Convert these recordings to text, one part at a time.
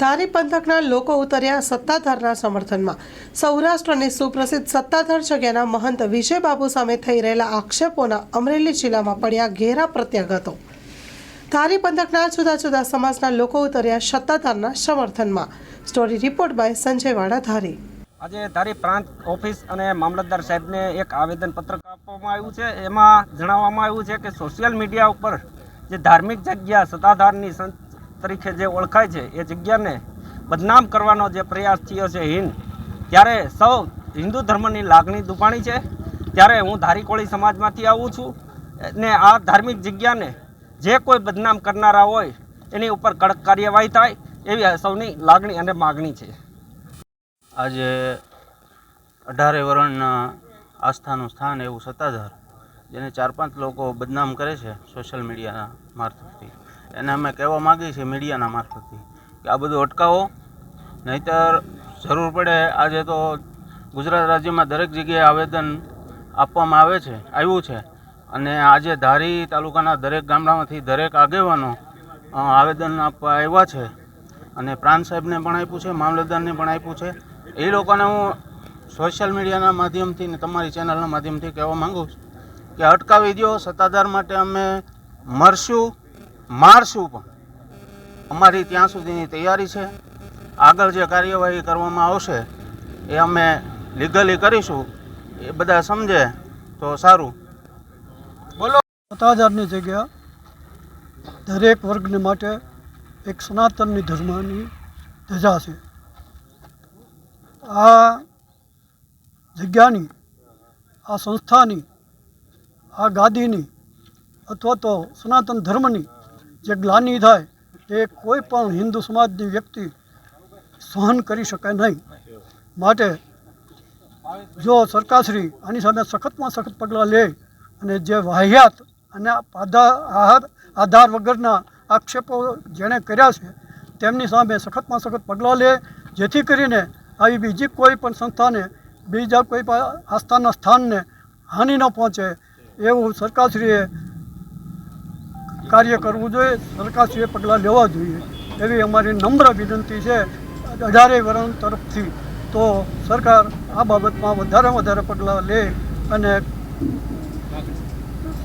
ધારી પંથકના લોકો ઉતર્યા સત્તાધારના સમર્થનમાં. સૌરાષ્ટ્રની સુપ્રસિદ્ધ સત્તાધાર જગ્યાના મહંત વિજયબાબુ સામે થઈ રહેલા આક્ષેપોના અમરેલી જિલ્લામાં પડ્યા ઘેરા પ્રત્યાઘાતો. ધારી પંથકના જુદા જુદા સમાજના લોકો ઉતર્યા સત્તાધારના સમર્થનમાં. સ્ટોરી રિપોર્ટ બાય સંજય વાડા ધારી. આજે ધારી પ્રાંત ઓફિસ અને મામલતદાર સાહેબને એક આવેદન પત્રક આપવામાં આવ્યું છે. એમાં જણાવવામાં આવ્યું છે કે સોશિયલ મીડિયા ઉપર જે ધાર્મિક જગ્યા સત્તાધારની સંત તરીકે જે ઓળખાય છે, એ જગ્યાને બદનામ કરવાનો જે પ્રયાસ થયો છે હિન્દ, ત્યારે સૌ હિન્દુ ધર્મની લાગણી દુપાણી છે. ત્યારે હું ધારીકોળી સમાજમાંથી આવું છું ને આ ધાર્મિક જગ્યાને જે કોઈ બદનામ કરનારા હોય, એની ઉપર કડક કાર્યવાહી થાય, એવી સૌની લાગણી અને માગણી છે. આજે અઢારે વરણના આસ્થાનું સ્થાન એવું સત્તાધાર, જેને ચાર પાંચ લોકો બદનામ કરે છે સોશિયલ મીડિયાના મારફતથી એને અમે કહેવા માગીએ છીએ મીડિયાના મારફતથી કે આ બધું અટકાવો, નહીંતર જરૂર પડે આજે તો ગુજરાત રાજ્યમાં દરેક જગ્યાએ આવેદન આપવામાં આવે છે, આવ્યું છે. અને આજે ધારી તાલુકાના દરેક ગામડામાંથી દરેક આગેવાનો આવેદન આપવા આવ્યા છે. અને પ્રાંત સાહેબને પણ આપ્યું છે, મામલતદારને પણ આપ્યું છે. એ લોકોને હું સોશિયલ મીડિયાના માધ્યમથી ને તમારી ચેનલના માધ્યમથી કહેવા માગું છું કે અટકાવી દો સત્તાધાર માટે અમે મરશું. મારશું પણ. અમારી ત્યાં સુધીની તૈયારી છે. આગળ જે કાર્યવાહી કરવામાં આવશે, એ અમે લીગલી કરીશું. એ બધા સમજે તો સારું. બોલો. સત્તાધારની જગ્યા દરેક વર્ગને માટે એક સનાતનની ધર્મની ધજા છે. આ જગ્યાની, આ સંસ્થાની, આ ગાદીની અથવા તો સનાતન ધર્મની જે ગ્લાની થાય, એ કોઈ પણ હિન્દુ સમાજની વ્યક્તિ સહન કરી શકે નહીં. માટે જો સરકારશ્રી આની સામે સખતમાં સખત પગલાં લે અને જે વાહિયાત અને આધાર આધાર વગરના આક્ષેપો જેણે કર્યા છે, તેમની સામે સખતમાં સખત પગલાં લે, જેથી કરીને આવી બીજી કોઈ પણ સંસ્થાને, બીજા કોઈ પણ આસ્થાના સ્થાનને હાનિ ન પહોંચે એવું સરકારશ્રીએ કાર્ય કરવું જોઈએ સરકારશ્રીએ પગલાં લેવા જોઈએ. એવી અમારી નમ્ર વિનંતી છે અઢારે વરણ તરફથી. તો સરકાર આ બાબતમાં વધારે વધારે પગલાં લે અને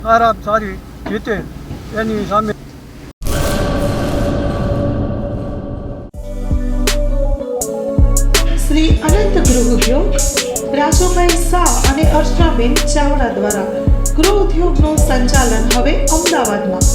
સારા સારી રીતે એની સામે શ્રી અનંત ગૃહ ઉદ્યોગ, રાજુભાઈ શાહ અને અર્ચનાબેન ચાવડા દ્વારા ગૃહ ઉદ્યોગનું સંચાલન હવે અમદાવાદમાં.